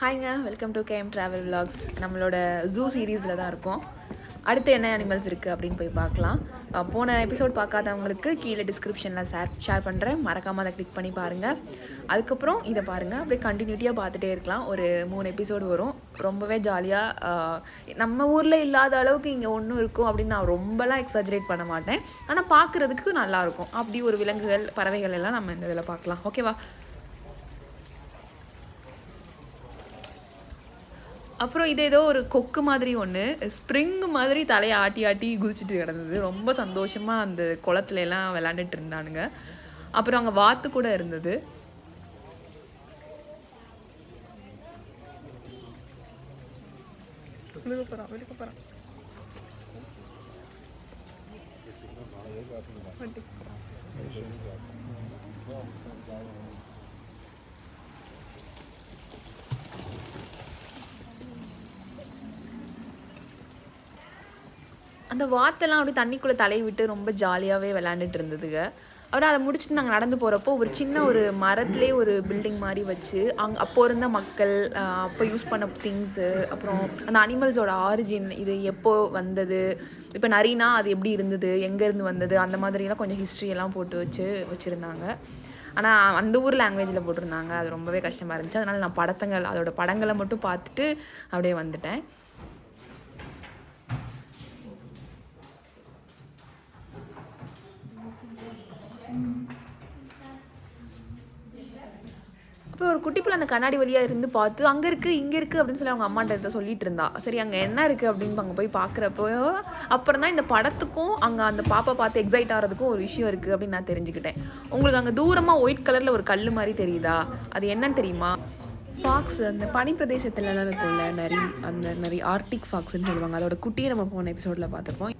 ஹாய்ங்க welcome to KM travel vlogs. நம்மளோட zoo சீரீஸில் தான் இருக்கோம். அடுத்து என்ன அனிமல்ஸ் இருக்குது அப்படின்னு போய் பார்க்கலாம். போன எபிசோட் பார்க்காதவங்களுக்கு கீழே டிஸ்கிரிப்ஷனில் ஷேர் ஷேர் பண்ணுறேன் மறக்காமல் அதை கிளிக் பண்ணி பாருங்கள் அதுக்கப்புறம் இதை பாருங்கள் அப்படியே கண்டினியூட்டியாக பார்த்துட்டே இருக்கலாம். ஒரு மூணு எபிசோடு வரும். ரொம்பவே ஜாலியாக நம்ம ஊரில் இல்லாத அளவுக்கு இங்கே ஒன்றும் இருக்கும் அப்படின்னு நான் ரொம்பலாம் எக்ஸாஜரேட் பண்ண மாட்டேன். ஆனால் பார்க்குறதுக்கு நல்லாயிருக்கும் அப்படி ஒரு விலங்குகள் பறவைகள் எல்லாம் நம்ம இந்த இதில் பார்க்கலாம். ஓகேவா அப்புறம் இது ஏதோ ஒரு கொக்கு மாதிரி ஒன்று ஸ்ப்ரிங் மாதிரி தலையை ஆட்டி ஆட்டி குதிச்சுட்டு கிடந்தது. ரொம்ப சந்தோஷமாக அந்த குளத்துல எல்லாம் விளாண்டுட்டு இருந்தானுங்க. அப்புறம் அங்கே வாத்து கூட இருந்தது. விழுப்புரம் விழுப்புரம் அந்த வாத்தெல்லாம் அப்படியே தண்ணிக்குள்ளே தலையை விட்டு ரொம்ப ஜாலியாகவே விளாண்டுட்டு இருந்ததுங்க. அப்புறம் அதை முடிச்சுட்டு நாங்கள் நடந்து போகிறப்போ ஒரு சின்ன ஒரு மரத்துலேயே ஒரு பில்டிங் மாதிரி வச்சு அங் அப்போ இருந்த மக்கள் அப்போ யூஸ் பண்ண திங்ஸு அப்புறம் அந்த அனிமல்ஸோட ஆரிஜின் இது எப்போ வந்தது இப்போ நரினா அது எப்படி இருந்தது எங்கேருந்து வந்தது அந்த மாதிரிலாம் கொஞ்சம் ஹிஸ்ட்ரியெல்லாம் போட்டு வச்சு வச்சுருந்தாங்க. ஆனால் அந்த ஊர் லாங்குவேஜில் போட்டிருந்தாங்க. அது ரொம்பவே கஷ்டமாக இருந்துச்சு. அதனால் நான் படத்தங்கள் அதோட படங்களை மட்டும் பார்த்துட்டு அப்படியே வந்துட்டேன். அப்புறம் ஒரு குட்டி பிள்ளை அந்த கண்ணாடி வழியாக இருந்து பார்த்து அங்கே இருக்குது இங்கே இருக்குது அப்படின்னு சொல்லி அவங்க அம்மாட்ட இதை சொல்லிட்டு இருந்தா. சரி அங்கே என்ன இருக்குது அப்படின்னு அங்கே போய் பார்க்குறப்போ அப்புறம் தான் இந்த படத்துக்கும் அங்கே அந்த பாப்பா பார்த்து எக்ஸைட் ஆகிறதுக்கும் ஒரு விஷயம் இருக்குது அப்படின்னு நான் தெரிஞ்சுக்கிட்டேன். உங்களுக்கு அங்கே தூரமாக ஒயிட் கலரில் ஒரு கல் மாதிரி தெரியுதா? அது என்னன்னு தெரியுமா? ஃபாக்ஸ் அந்த பனி பிரதேசத்துலலாம் இருக்கும்ல நிறைய அந்த நிறைய ஆர்டிக் ஃபாக்ஸ்ன்னு சொல்லுவாங்க. அதோட குட்டியை நம்ம போன எபிசோடில் பார்த்துருப்போம்.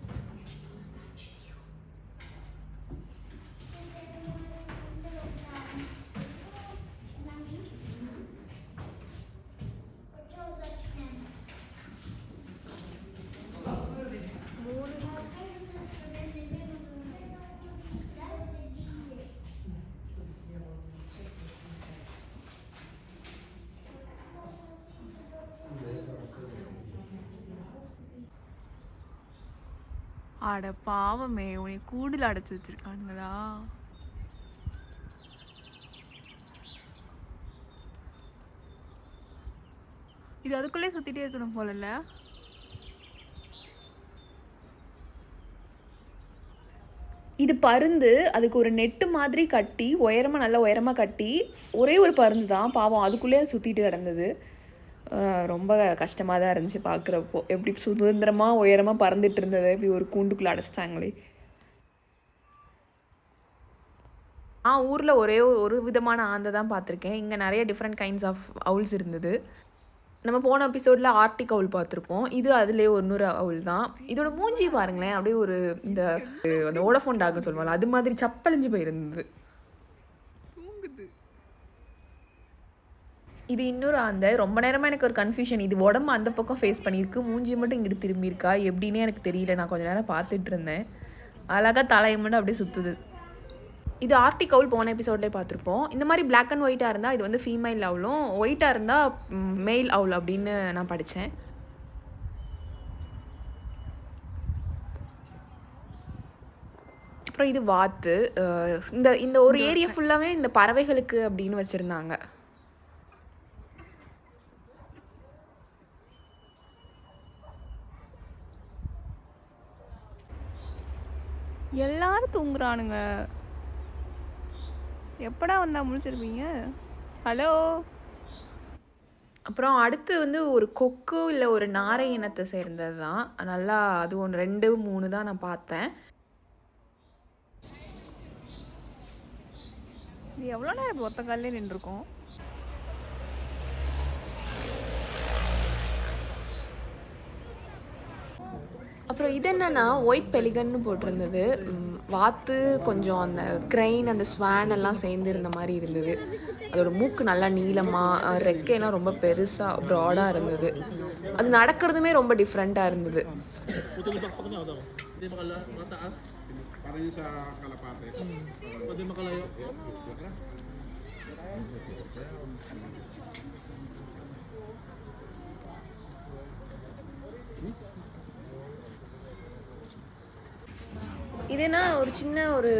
அட பாவமே உன்னை கூண்டில் அடைச்சி வச்சிருக்கானுங்களா? இது அதுக்குள்ளே சுத்திட்டே இருக்கணும் போலல்ல? இது பருந்து அதுக்கு ஒரு நெட்டு மாதிரி கட்டி உயரமாக நல்லா உயரமாக கட்டி ஒரே ஒரு பருந்து தான் பாவம் அதுக்குள்ளேயே சுற்றிட்டு கிடந்தது. ரொம்ப கஷ்டமாக தான் இருந்துச்சு பார்க்குறப்போ. எப்படி சுதந்திரமாக உயரமாக பறந்துட்டு இருந்தது இப்படி ஒரு கூண்டுக்குள்ளே அடைச்சிட்டாங்களே. ஆ ஊரில் ஒரே ஒரு விதமான ஆந்தை தான் பார்த்துருக்கேன். இங்கே நிறைய டிஃப்ரெண்ட் கைண்ட்ஸ் ஆஃப் அவுல்ஸ் இருந்தது. நம்ம போன எபிசோடில் ஆர்டிக் அவுல் பார்த்துருப்போம். இது அதுலேயே ஒன்னொரு அவுல் தான். இதோட மூஞ்சி பாருங்களேன். அப்படியே ஒரு இந்த அந்த ஓடஃபோன் டாக்னு சொல்லுவாங்க அது மாதிரி சப்பழிஞ்சு போயிருந்தது. இது இன்னொரு ஆந்தை. ரொம்ப நேரமாக எனக்கு ஒரு கன்ஃபியூஷன் இது உடம்பு அந்த பக்கம் ஃபேஸ் பண்ணியிருக்கு. மூஞ்சி மட்டும் இங்கிட்டு திரும்பியிருக்கா? எப்படின்னே எனக்கு தெரியல. நான் கொஞ்ச நேரம் பார்த்துட்டு இருந்தேன். அழகாக தலையை மட்டும் அப்படியே சுற்றுது இது ஆர்டிக் அவுல் போன எபிசோட்லேயே பார்த்துருப்போம். இந்த மாதிரி Black அண்ட் ஒயிட்டாக இருந்தால் இது வந்து ஃபீமேல் அவுலும் ஒயிட்டாக இருந்தால் மெயில் அவுல் அப்படின்னு நான் படித்தேன் அப்புறம் இது வாத்து. இந்த இந்த ஒரு ஏரியா ஃபுல்லாகவே இந்த பறவைகளுக்கு அப்படின்னு வச்சுருந்தாங்க. எல்லாரும் தூங்குறானுங்க. எப்படா வந்தா முழிச்சிருப்பீங்க? ஹலோ? அப்புறம் அடுத்து வந்து ஒரு கொக்கு இல்லை ஒரு நாரை இனத்தை சேர்ந்தது தான் நல்லா அது ஒன்று ரெண்டு மூணு தான் நான் பார்த்தேன். எவ்வளோ நேரம் இப்போ ஒத்த காலிலே நின்றுருக்கோம்? அப்புறம் இது என்னன்னா ஒயிட் பெலிகன்னு போட்டிருந்தது. வாத்து கொஞ்சம் அந்த க்ரைன் அந்த ஸ்வான் எல்லாம் சேர்ந்து இருந்த மாதிரி இருந்தது. அதோட மூக்கு நல்லா நீளமாக ரெக்கையெல்லாம் ரொம்ப பெருசாக ப்ராடாக இருந்தது. அது நடக்கிறதுமே ரொம்ப டிஃப்ரெண்ட்டாக இருந்தது. இதுனா ஒரு சின்ன ஒரு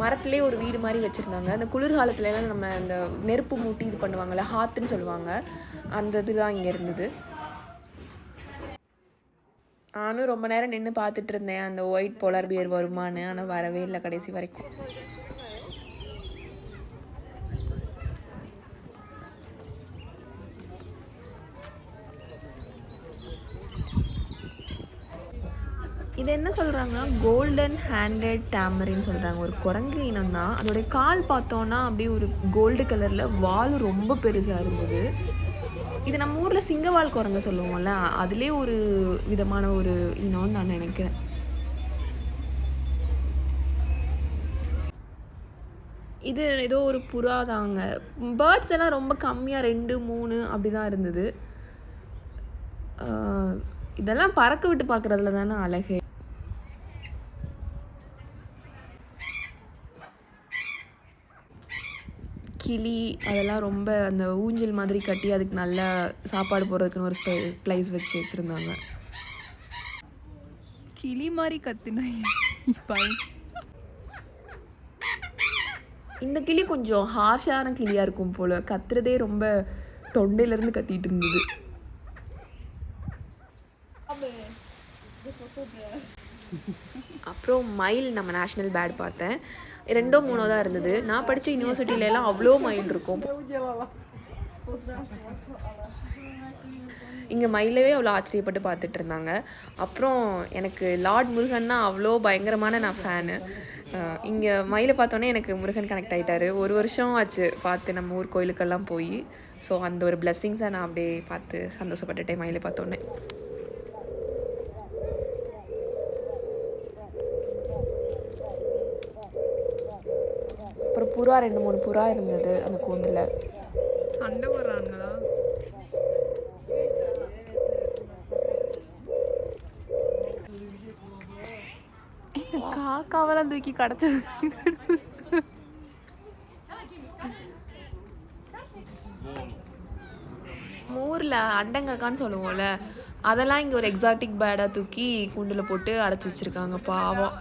மரத்துலேயே ஒரு வீடு மாதிரி வச்சுருந்தாங்க. அந்த குளிர்காலத்துலலாம் நம்ம அந்த நெருப்பு மூட்டி இது பண்ணுவாங்கள்ல ஹாத்துன்னு சொல்லுவாங்க. அந்த இதுதான் இங்கே இருந்தது. நானும் ரொம்ப நேரம் நின்று பார்த்துட்டு இருந்தேன். அந்த ஒயிட் போலார் பியர் வருமான்னு. ஆனால் வரவே இல்லை கடைசி வரைக்கும். இது என்ன சொல்கிறாங்கன்னா கோல்டன் ஹேண்டட் டேமரின்னு சொல்கிறாங்க ஒரு குரங்கு இனம் தான். அதோடைய கால் பார்த்தோன்னா அப்படியே ஒரு கோல்டு கலரில் வால் ரொம்ப பெருசாக இருந்தது. இது நம்ம ஊரில் சிங்கவால் குரங்கு சொல்லுவோம்ல அதுலேயே ஒரு விதமான ஒரு இனம்னு நான் நினைக்கிறேன். இது ஏதோ ஒரு புறா தாங்க. பேர்ட்ஸ் எல்லாம் ரொம்ப கம்மியாக ரெண்டு மூணு அப்படி தான் இருந்தது இதெல்லாம் பறக்க விட்டு பார்க்குறதுல தானே அழகு. கிளி அதெல்லாம் ரொம்ப அந்த ஊஞ்சல் மாதிரி கட்டி அதுக்கு நல்லா சாப்பாடு போடுறதுக்குன்னு ஒரு ஸ்பே ப்ளைஸ் வச்சு வச்சுருந்தாங்க. கிளி மாதிரி கத்துனா இந்த கிளி கொஞ்சம் ஹார்ஷான கிளியாக இருக்கும் போல். கத்துறதே ரொம்ப தொண்டையிலேருந்து கத்திட்டு இருந்தது. அப்புறம் மயில் நம்ம நேஷ்னல் பேட் பார்த்தேன். ரெண்டோ மூணோ தான் இருந்தது. நான் படித்த யூனிவர்சிட்டியிலலாம் அவ்வளோ மயில் இருக்கும். இங்கே மயிலவே அவ்வளோ ஆச்சரியப்பட்டு பார்த்துட்டு இருந்தாங்க. அப்புறம் எனக்கு லார்ட் முருகன்னா அவ்வளோ பயங்கரமான நான் ஃபேனு இங்கே மயிலை பார்த்தோன்னே எனக்கு முருகன் கனெக்ட் ஆகிட்டாரு ஒரு வருஷம் ஆச்சு பார்த்து நம்ம ஊர் கோயிலுக்கெல்லாம் போய். ஸோ அந்த ஒரு பிளெஸ்ஸிங்ஸை நான் அப்படியே பார்த்து சந்தோஷப்பட்டுட்டேன் மயிலை பார்த்தோன்னே. புறா ரெண்டு மூணு புறா இருந்தது அந்த கூண்டில். சண்டை போடுறாங்களா காக்காவெல்லாம் தூக்கி கடத்து ஊரில் அண்டங்காக்கான்னு சொல்லுவோம்ல அதெல்லாம் இங்கே ஒரு எக்ஸாட்டிக் பேடாக தூக்கி கூண்டில் போட்டு அடைச்சி வச்சுருக்காங்க பாவம்.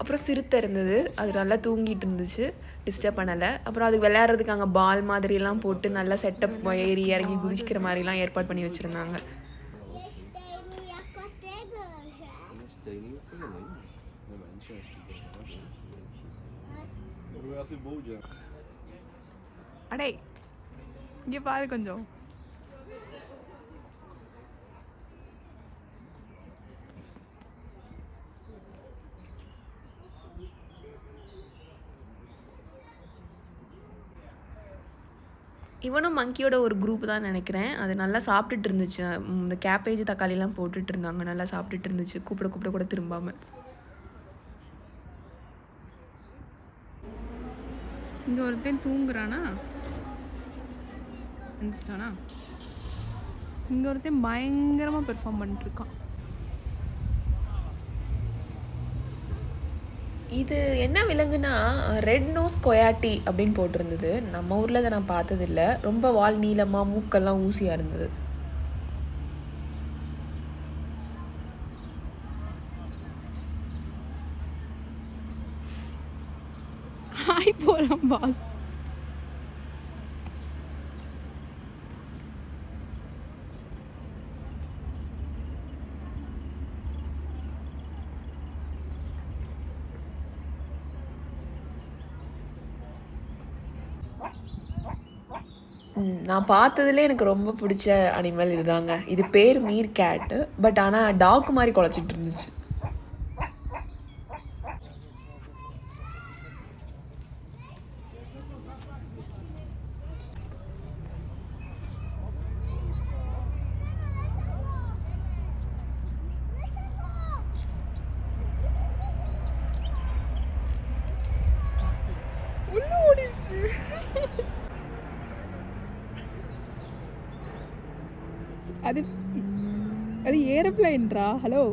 அப்புறம் சிறுத்தை இருந்தது. அது நல்லா தூங்கிட்டு இருந்துச்சு. டிஸ்டர்ப் பண்ணலை. அப்புறம் அதுக்கு விளையாடுறதுக்கு அங்கே பால் மாதிரிலாம் போட்டு நல்லா செட்டப் ஏறி இறங்கி குதிக்கிற மாதிரிலாம் ஏற்பாடு பண்ணி வச்சுருந்தாங்க. அடே இங்கே பாரு கொஞ்சம். இவனும் மங்கியோட ஒரு குரூப் தான் நினைக்கிறேன். அது நல்லா சாப்பிட்டுட்டு இருந்துச்சு இந்த கேபேஜ் தக்காளிலாம் போட்டுட்டு இருந்தாங்க நல்லா சாப்பிட்டுட்டு இருந்துச்சு கூப்பிட கூப்பிட கூட திரும்பாமல் இங்கே ஒருத்தன் தூங்குறானா? எந்திரிச்சிட்டானா? இங்கே ஒருத்தன் பயங்கரமாக பெர்ஃபார்ம் பண்ணிட்டுருக்கான். இது என்ன விலங்குனா ரெட் நோஸ் கொயாட்டி அப்படின்னு போட்டிருந்தது. நம்ம ஊரில் அதை நான் பார்த்ததில்ல. ரொம்ப வால் நீளமாக மூக்கெல்லாம் ஊசியாக இருந்தது. ஹாய் போகிறான் பாஸ் நான் பார்த்ததுலேயே எனக்கு ரொம்ப பிடிச்ச அனிமல் இதுதாங்க. இது பேர் மீர் கேட்டு பட் ஆனால் டாக் மாதிரி குலைச்சிட்டு இருந்துச்சு. உள்ள ஓடிடுச்சு. அது அது ஏரோப்ளைன்ரா ஹலோ